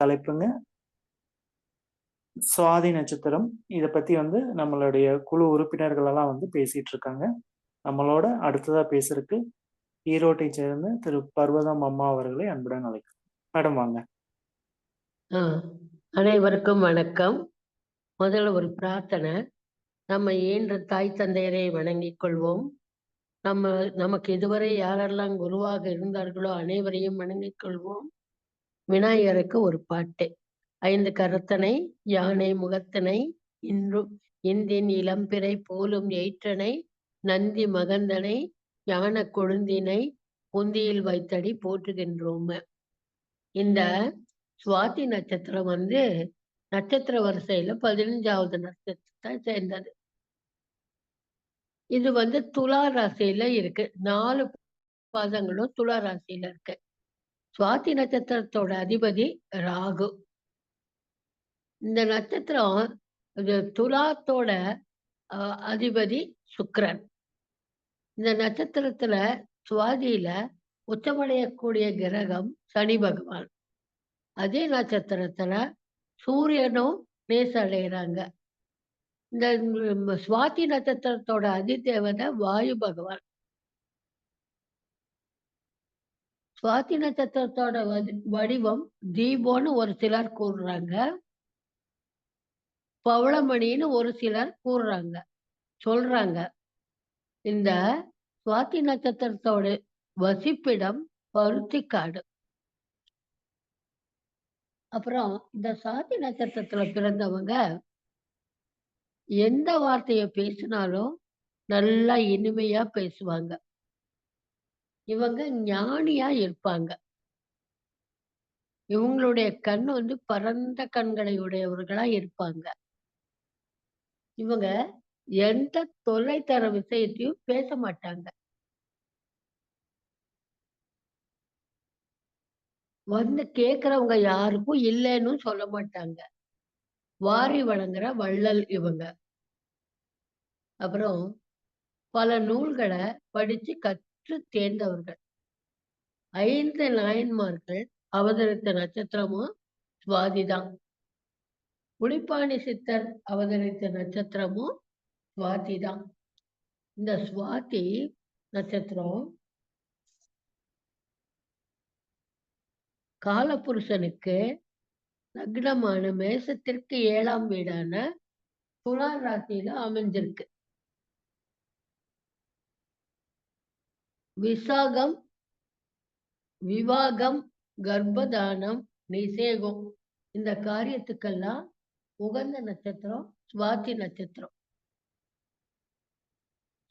தலைப்புங்க. சுவாதி நட்சத்திரம். இதை பத்தி வந்து நம்மளுடைய குழு உறுப்பினர்கள் எல்லாம் வந்து பேசிட்டு இருக்காங்க. நம்மளோட அடுத்ததா பேசுறதுக்கு ஈரோட்டை சேர்ந்த திரு பர்வதம் அம்மா அவர்களை அன்புடன் அழைக்கிறோம். மேடம் வாங்க. அனைவருக்கும் வணக்கம். முதல்ல ஒரு பிரார்த்தனை. நம்ம ஏன்ற தாய் தந்தையரை வணங்கிக் கொள்வோம். நம்ம நமக்கு இதுவரை யாரெல்லாம் குருவாக இருந்தார்களோ அனைவரையும் வணங்கிக் கொள்வோம். விநாயகருக்கு ஒரு பாட்டு. ஐந்து கருத்தனை யானை முகத்தனை இன்றும் இந்தின் இளம்பிறை போலும் எயிற்றனை நந்தி மகந்தனை யானை கொழுந்தினை புந்தியில் வைத்தடி போற்றுகின்றோம். இந்த சுவாதி நட்சத்திரம் வந்து நட்சத்திர வரிசையில 15வது நட்சத்திரத்தை சேர்ந்தது. இது வந்து துலா ராசியில இருக்கு. நாலு பாதங்களும் துலா ராசியில இருக்கு. சுவாதி நட்சத்திரத்தோட அதிபதி ராகு. இந்த நட்சத்திரம் இது துலாத்தோட அதிபதி சுக்ரன் இந்த நட்சத்திரத்துல சுவாதியில உச்சமடையக்கூடிய கிரகம் சனி பகவான். அதே நட்சத்திரத்துல சூரியனும் நேச இந்த சுவாதி நட்சத்திரத்தோட அதிதேவதை வாயு பகவான். சுவாதி நட்சத்திரத்தோட வடிவம் தீபம்னு ஒரு சிலர் கூறுறாங்க. பவளமணின்னு ஒரு சிலர் கூறுறாங்க. சொல்றாங்க. இந்த சுவாதி நட்சத்திரத்தோட வசிப்பிடம் பருத்திக்காடு. அப்புறம் இந்த சாதி நட்சத்திரத்துல பிறந்தவங்க எந்த வார்த்தைய பேசினாலும் நல்லா இனிமையா பேசுவாங்க. இவங்க ஞானியா இருப்பாங்க. இவங்களுடைய கண் வந்து பரந்த கண்களை உடையவர்களா இருப்பாங்க. இவங்க எந்த தொலைதர விஷயத்தையும் பேச மாட்டாங்க. வந்து கேக்குறவங்க யாருக்கும் இல்லைன்னு சொல்ல மாட்டாங்க. வாரி வழங்குற வள்ளல் இவங்க. அப்புறம் பல நூல்கள படிச்சு கத் கற்று தேர்ந்தவர்கள். ஐந்து நாயன்மார்கள் அவதரித்த நட்சத்திரமும் சுவாதிதான் புலிப்பாணி சித்தர் அவதரித்த நட்சத்திரமும் சுவாதி தான். இந்த சுவாதி நட்சத்திரம் காலபுருஷனுக்கு லக்னமான மேசத்திற்கு ஏழாம் வீடான துலா ராசியில அமைஞ்சிருக்கு. விசாகம், விவாகம், கர்ப்பதானம், நிசேகம் இந்த காரியத்துக்கெல்லாம் உகந்த நட்சத்திரம் சுவாதி நட்சத்திரம்.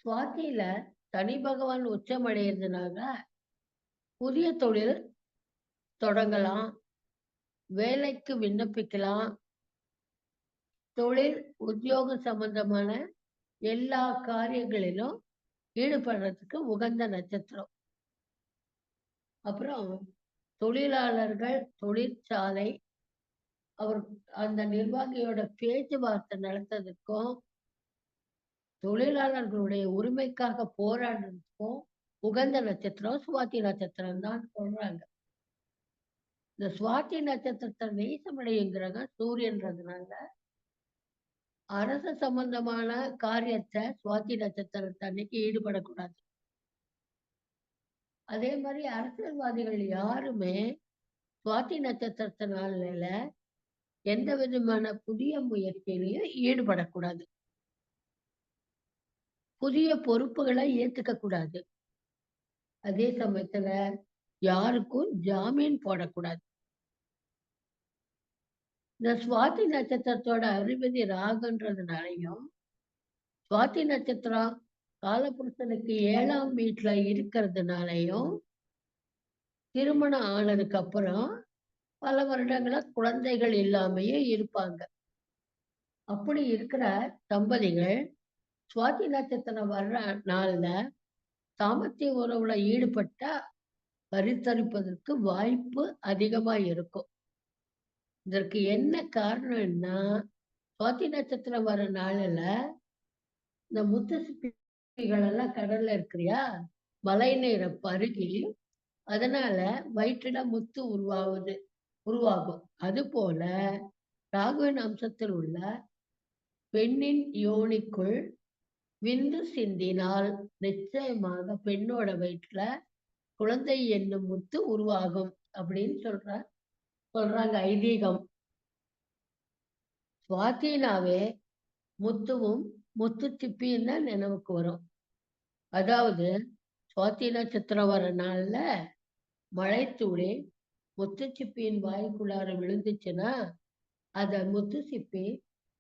சுவாத்தியில தனி பகவான் உச்சமடைகிறதுனால புதிய தொழில் தொடங்கலாம். வேலைக்கு விண்ணப்பிக்கலாம். தொழில், உத்தியோகம் சம்பந்தமான எல்லா காரியங்களிலும் ஈடுபடுறதுக்கு உகந்த நட்சத்திரம். அப்புறம் தொழிலாளர்கள் தொழிற்சாலை அவர் அந்த நிர்வாகியோட பேச்சுவார்த்தை நடத்ததுக்கும் தொழிலாளர்களுடைய உரிமைக்காக போராடுறதுக்கும் உகந்த நட்சத்திரம் சுவாதி நட்சத்திரம் தான் சொல்றாங்க. இந்த சுவாதி நட்சத்திரத்தை நேசமடையும் கிரகம் சூரியன்றதுனால அரசு சம்பந்தமான காரியத்தை சுவாதி நட்சத்திரத்தன்னைக்கு ஈடுபடக்கூடாது. அதே மாதிரி அரசியல்வாதிகள் யாருமே சுவாதி நட்சத்திரத்தினால எந்த விதமான புதிய முயற்சியிலையும் ஈடுபடக்கூடாது. புதிய பொறுப்புகளை ஏத்துக்க கூடாது. அதே சமயத்துல யாருக்கும் ஜாமீன் போடக்கூடாது. இந்த சுவாதி நட்சத்திரத்தோட அதிபதி ராகுன்றதுனாலையும் சுவாதி நட்சத்திரம் காலபுருஷனுக்கு ஏழாம் வீட்டுல இருக்கிறதுனாலையும் திருமணம் ஆனதுக்கு அப்புறம் பல வருடங்களா குழந்தைகள் இல்லாமையே இருப்பாங்க. அப்படி இருக்கிற தம்பதிகள் சுவாதி நட்சத்திரம் வர்ற நாள்ல தாம்பத்திய உறவுல ஈடுபட்ட கருத்தரிப்பதற்கு வாய்ப்பு அதிகமா இருக்கும். இதற்கு என்ன காரணம்னா, சுவாதி நட்சத்திரம் வர நாளுல இந்த முத்து சிப்பிகள் எல்லாம் கடல்ல இருக்கிறியா மழை நீரை பருகி அதனால வயிற்றுல முத்து உருவாகுது. உருவாகும் அது போல ராகுவின் அம்சத்தில் உள்ள பெண்ணின் யோனிக்குள் விந்து சிந்தினால் நிச்சயமாக பெண்ணோட வயிற்றுல குழந்தை என்னும் முத்து உருவாகும் அப்படின்னு சொல்ற சொல்றாங்க ஐதீகம். சுவாத்தினாவே முத்துவும் முத்து சிப்பியும் தான் நினைவுக்கு வரும். அதாவது சுவாத்தி நட்சத்திரம் வர நாள்ல மழைத்தூளி முத்து சிப்பியின் வாய்க்குள்ளார விழுந்துச்சுன்னா அத முத்து சிப்பி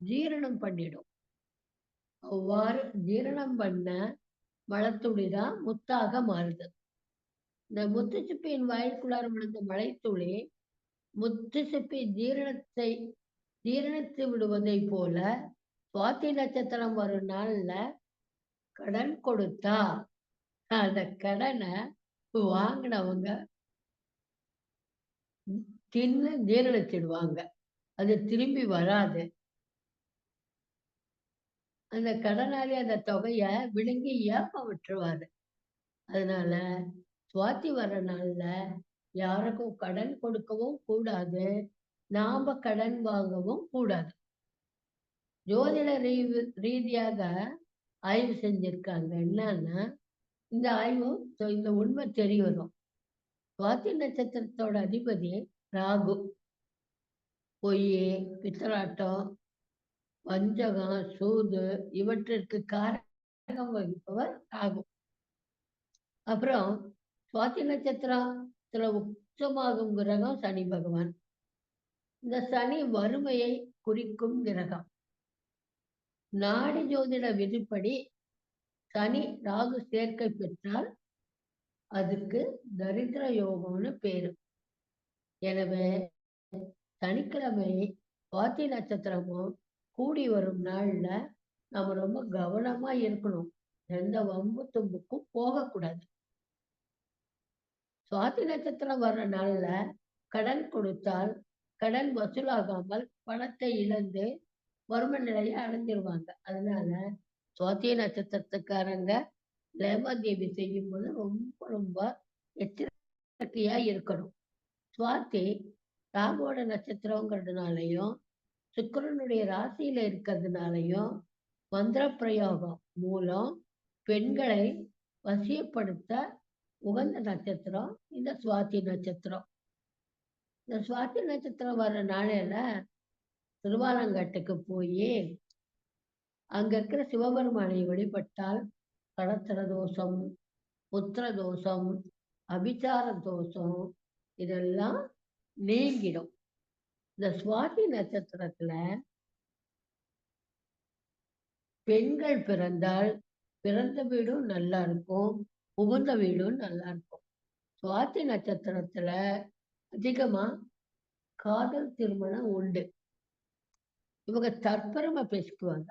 ஜீரணம் பண்ணிடும். அவ்வாறு ஜீரணம் பண்ண மழைத்துளி தான் முத்தாக மாறுது. இந்த முத்து சிப்பியின் வாய்க்குள்ளார விழுந்த மழைத்துளி முத்து சிப்பி ஜீரணத்தை ஜீரணித்து விடுவதை போல சுவாதி நட்சத்திரம் வரும் நாள்ல கடன் கொடுத்தா அந்த கடனை வாங்கினவங்க தின்னு ஜீரணிச்சிடுவாங்க அது திரும்பி வராது. அந்த கடனாளி அந்த தொகைய விழுங்கி ஏப்ப விட்டுருவாரு அதனால சுவாத்தி வர்ற நாள்ல யாருக்கும் கடன் கொடுக்கவும் கூடாது. நாம கடன் வாங்கவும் கூடாது. ஜோதிட ரீ- ரீதியாக ஆய்வு செஞ்சிருக்காங்க. என்னன்னா இந்த ஆய்வு இந்த உண்மை தெரிய வரும். சுவாதி நட்சத்திரத்தோட அதிபதி ராகு. பொய் பித்தலாட்டம் வஞ்சகம் சூது இவற்றிற்கு காரகம் வகிப்பவர் ராகு. அப்புறம் சுவாதி நட்சத்திரம் சில உச்சமாகும் கிரகம் சனி பகவான். இந்த சனி வறுமையை குறிக்கும் கிரகம். நாடி ஜோதிட விதிப்படி சனி ராகு சேர்க்கை பெற்றால் அதுக்கு தரித்திர யோகம்னு பேரு. எனவே சனிக்கிழமை பாத்தி நட்சத்திரமும் கூடி வரும் நாள்ல நம்ம ரொம்ப கவனமா இருக்கணும். எந்த வம்பு தும்புக்கும் போகக்கூடாது. சுவாதி நட்சத்திரம் வர்ற நாள்ல கடன் கொடுத்தால் கடன் வசூலாகாமல் பணத்தை இழந்து வறுமை நிலையை அடைஞ்சிருவாங்க. அதனால சுவாதி நட்சத்திரத்துக்காரங்க லேமாதேவி செய்யும் போது ரொம்ப ரொம்ப எச்சரிக்கையா இருக்கணும். சுவாதி ராகுவோட நட்சத்திரங்கிறதுனாலையும் சுக்கரனுடைய ராசியில இருக்கிறதுனாலையும் மந்திர பிரயோகம் மூலம் பெண்களை வசியப்படுத்த உகந்த நட்சத்திரம் இந்த சுவாதி நட்சத்திரம். இந்த சுவாதி நட்சத்திரம் வர்ற நாளையில திருவாலங்காட்டுக்கு போய் அங்க இருக்கிற சிவபெருமானை வழிபட்டால் கடத்திர தோஷம் புத்திர தோஷம் அபிச்சார தோஷம் இதெல்லாம் நீங்கிடும். இந்த சுவாதி நட்சத்திரத்துல பெண்கள் பிறந்தால் பிறந்த வீடும் நல்லா இருக்கும். புகுந்த வீடும் நல்லா இருக்கும். சுவாதி நட்சத்திரத்துல அதிகமா காதல் திருமணம் உண்டு. இவங்க தற்பெருமை பேசிக்குவாங்க.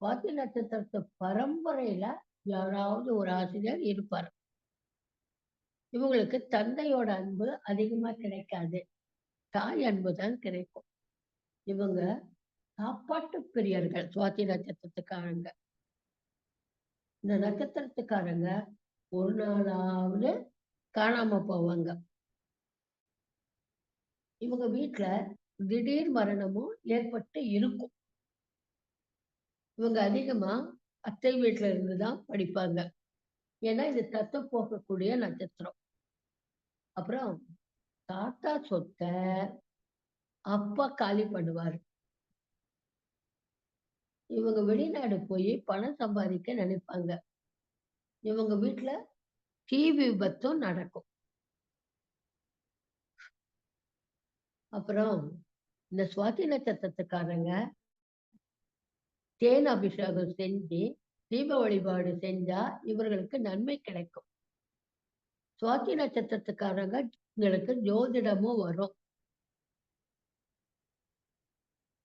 சுவாதி நட்சத்திரத்து பரம்பரையில யாராவது ஒரு ஆசிரியர் இருப்பார். இவங்களுக்கு தந்தையோட அன்பு அதிகமா கிடைக்காது. தாய் அன்பு தான் கிடைக்கும். இவங்க சாப்பாட்டு பிரியர்கள் சுவாதி நட்சத்திரத்துக்காரங்க. இந்த நட்சத்திரத்துக்காரங்க ஒரு நாளாவது காணாம போவாங்க. இவங்க வீட்டுல திடீர் மரணமும் ஏற்பட்டு இருக்கும். இவங்க அதிகமா அத்தை வீட்டுல இருந்துதான் படிப்பாங்க. ஏன்னா இது தத்து போகக்கூடிய நட்சத்திரம். அப்புறம் தாத்தா சொத்தை அப்பா காலி பண்ணுவாரு. இவங்க வெளிநாடு போய் பணம் சம்பாதிக்க நினைப்பாங்க. இவங்க வீட்டுல தீ விபத்தும் நடக்கும். அப்புறம் இந்த சுவாதி நட்சத்திரத்துக்காரங்க தேன் அபிஷேகம் செஞ்சு தீப வழிபாடு செஞ்சா இவர்களுக்கு நன்மை கிடைக்கும். சுவாதி நட்சத்திரத்துக்காரங்க உங்களுக்கு ஜோதிடமும் வரும்.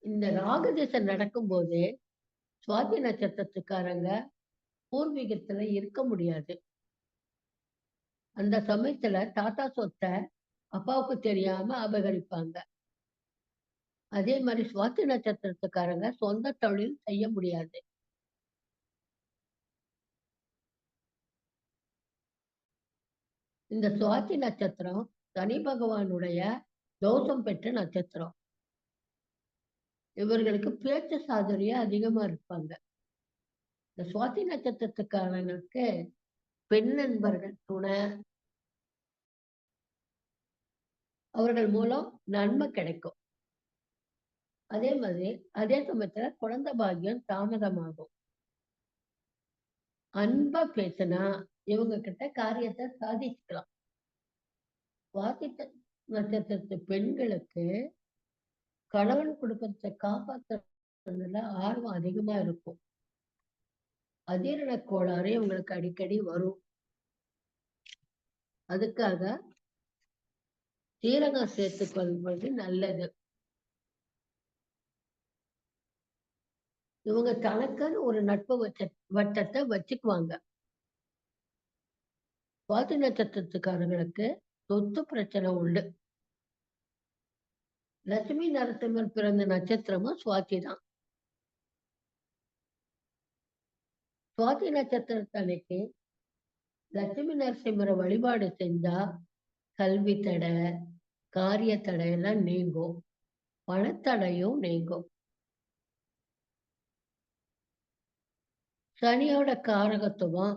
இந்த ராகு திசை நடக்கும்போது சுவாதி நட்சத்திரத்துக்காரங்க பூர்வீகத்துல இருக்க முடியாது. அந்த சமயத்துல தாத்தா சொத்தை அப்பாவுக்கு தெரியாம அபகரிப்பாங்க. அதே மாதிரி சுவாதி நட்சத்திரத்துக்காரங்க சொந்த தொழில் செய்ய முடியாது. இந்த சுவாதி நட்சத்திரம் சனி பகவானுடைய தோஷம் பெற்ற நட்சத்திரம். இவர்களுக்கு பேச்சு சாதுரியம் அதிகமா இருப்பாங்க. இந்த சுவாதி நட்சத்திரத்துக்காரங்களுக்கு பெண் நண்பர்கள் துணை அவர்கள் மூலம் நன்மை கிடைக்கும். அதே மாதிரி அதே சமயத்துல குழந்தை பாக்கியம் தாமதமாகும். அன்பா பேசினா இவங்க கிட்ட காரியத்தை சாதிச்சுக்கலாம். சுவாதி நட்சத்திரத்து பெண்களுக்கு கணவன் குடும்பத்தை காப்பாத்துறதுல ஆர்வம் அதிகமா இருக்கும். அதிரண கோளாறு இவங்களுக்கு அடிக்கடி வரும். அதுக்காக சீரகம் சேர்த்துக் கொள்வது நல்லது. இவங்க தனக்குன்னு ஒரு நட்பு வட்ட வட்டத்தை வச்சுக்குவாங்க. சுவாதி நட்சத்திரத்துக்காரங்களுக்கு சொத்து பிரச்சனை உண்டு. லட்சுமி நரசிம்மர் பிறந்த நட்சத்திரமும் சுவாதி தான். சுவாதி நட்சத்திரத்தன்னைக்கு லட்சுமி நரசிம்மரை வழிபாடு செஞ்சா கல்வி தடை காரிய தடையெல்லாம் நீங்கும். பணத்தடையும் நீங்கும். சனியோட காரகத்துவம்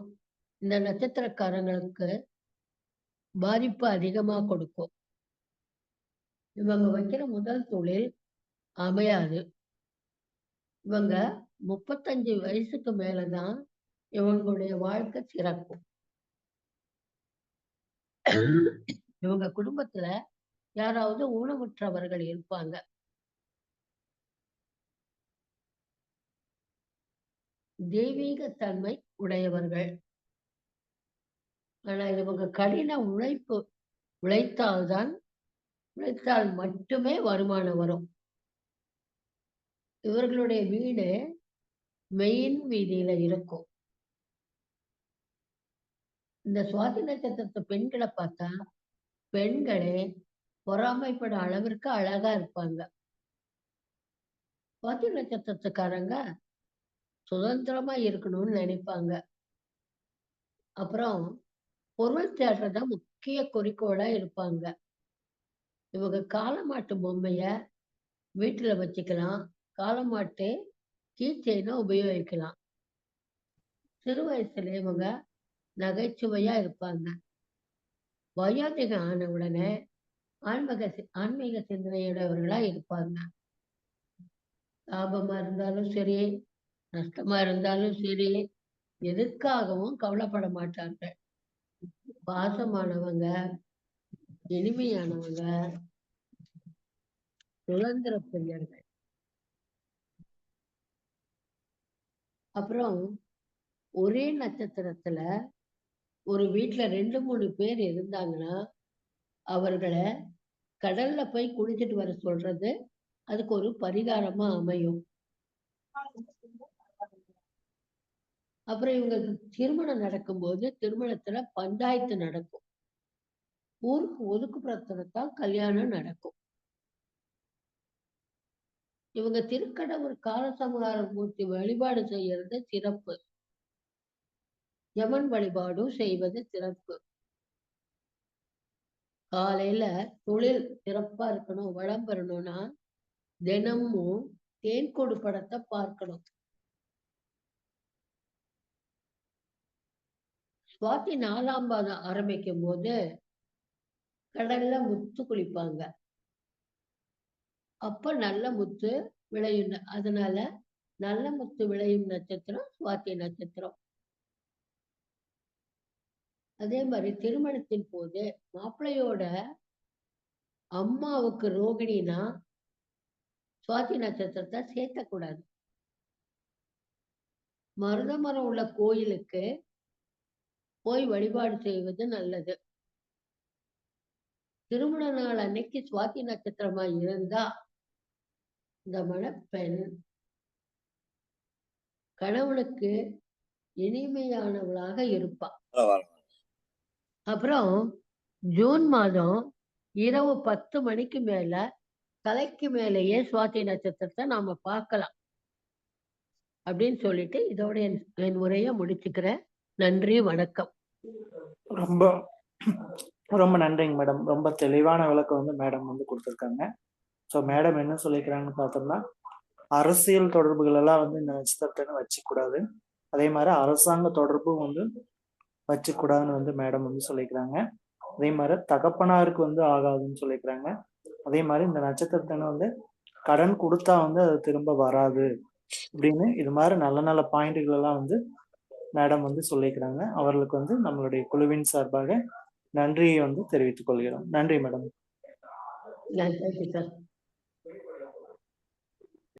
இந்த நட்சத்திரக்காரங்களுக்கு பாதிப்பு அதிகமா கொடுக்கும். இவங்க வைக்கிற முதல் தொழில் அமையாது. இவங்க முப்பத்தஞ்சு வயசுக்கு மேலதான் இவங்களுடைய வாழ்க்கை சிறக்கும். இவங்க குடும்பத்துல யாராவது ஊனமுற்றவர்கள் இருப்பாங்க. தெய்வீக தன்மை உடையவர்கள். ஆனா இவங்க கடின உழைப்பு உழைத்தால்தான் உழைத்தால் மட்டுமே வருமானம் வரும். இவர்களுடைய வீடு மெயின் வீதியில இருக்கும். இந்த சுவாதி நட்சத்திரத்து பெண்களை பார்த்தா பெண்களே பொறாமைப்பட அளவிற்கு அழகா இருப்பாங்க. சுவாதி நட்சத்திரத்துக்காரங்க சுதந்திரமா இருக்கணும்னு நினைப்பாங்க. அப்புறம் பொருள் தேடுறத முக்கிய குறிக்கோளா இருப்பாங்க. இவங்க காலமாட்டு பொம்மைய வீட்டுல வச்சுக்கலாம். காலமாட்டு கீச்செயினை உபயோகிக்கலாம். சிறு வயசுல இவங்க நகைச்சுவையா இருப்பாங்க. வயோதிகம் ஆன உடனே ஆன்மீக சி- ஆன்மீக சிந்தனையுடையவர்களா இருப்பாங்க. லாபமா இருந்தாலும் சரி நஷ்டமா இருந்தாலும் சரி எதுக்காகவும் கவலைப்பட மாட்டார்கள் பாசமானவங்க எளிமையானவங்க சுதந்திர பிரியர்கள். அப்புறம் ஒரே நட்சத்திரத்துல ஒரு வீட்டுல ரெண்டு மூணு பேர் இருந்தாங்கன்னா அவர்களை கடல்ல போய் குளிச்சுட்டு வர சொல்றது அதுக்கு ஒரு பரிகாரமா அமையும். அப்புறம் இவங்களுக்கு திருமணம் நடக்கும்போது திருமணத்துல பஞ்சாயத்து நடக்கும். ஊருக்கு ஒதுக்குப்புறத்துலதான் கல்யாணம் நடக்கும். இவங்க திருக்கடவுர் காலசம்ஹார மூர்த்தி வழிபாடு செய்யறது சிறப்பு. யமன் வழிபாடும் செய்வது சிறப்பு. காலையில தொழில் சிறப்பா இருக்கணும் வளம் பெறணும்னா தினமும் தேன்கொடு படத்தை பார்க்கணும். சுவாதி நாலாம் பாதம் ஆரம்பிக்கும் போது கடல்ல முத்து குளிப்பாங்க. அப்ப நல்ல முத்து விளையும் அதனால நல்ல முத்து விளையும் நட்சத்திரம் சுவாத்தி நட்சத்திரம். அதே மாதிரி திருமணத்தின் போது மாப்பிள்ளையோட அம்மாவுக்கு ரோகிணினா சுவாதி நட்சத்திரத்தை சேர்த்தக்கூடாது மருதமரம் உள்ள கோயிலுக்கு போய் வழிபாடு செய்வது நல்லது. திருமண நாள் அன்னைக்கு சுவாதி நட்சத்திரமா இருந்தா இந்த மணப்பெண் கணவனுக்கு இனிமையானவளாக இருப்பா. அப்புறம் ஜூன் மாதம் இரவு பத்து மணிக்கு மேல தலைக்கு மேலேயே சுவாதி நட்சத்திரத்தை நாம பார்க்கலாம். அப்படின்னு சொல்லிட்டு இதோட என் என் உரையை முடிச்சுக்கிறேன். நன்றி வணக்கம். ரொம்ப ரொம்ப நன்றிங்க மேடம். ரொம்ப தெளிவான விளக்கம் வந்து மேடம் வந்து கொடுத்துருக்காங்க ஸோ மேடம் என்ன சொல்லியிருக்கிறாங்கன்னு பார்த்தோம்னா, அரசியல் தொடர்புகள் எல்லாம் வந்து இந்த நட்சத்திரத்தை வச்சுக்கூடாது அதே மாதிரி அரசாங்க தொடர்பும் வந்து வச்சுக்கூடாதுன்னு வந்து மேடம் வந்து சொல்லிக்கிறாங்க அதே மாதிரி தகப்பனாருக்கு வந்து ஆகாதுன்னு சொல்லிக்கிறாங்க அதே மாதிரி இந்த நட்சத்திரத்தில வந்து கடன் கொடுத்தா வந்து அது திரும்ப வராது. அப்படின்னு இது மாதிரி நல்ல நல்ல பாயிண்ட்டுகள் எல்லாம் வந்து மேடம் வந்து சொல்லியிருக்கிறாங்க. அவர்களுக்கு வந்து நம்மளுடைய குழுவின் சார்பாக நன்றியை வந்து தெரிவித்துக் கொள்கிறோம். நன்றி மேடம். நன்றி சார்.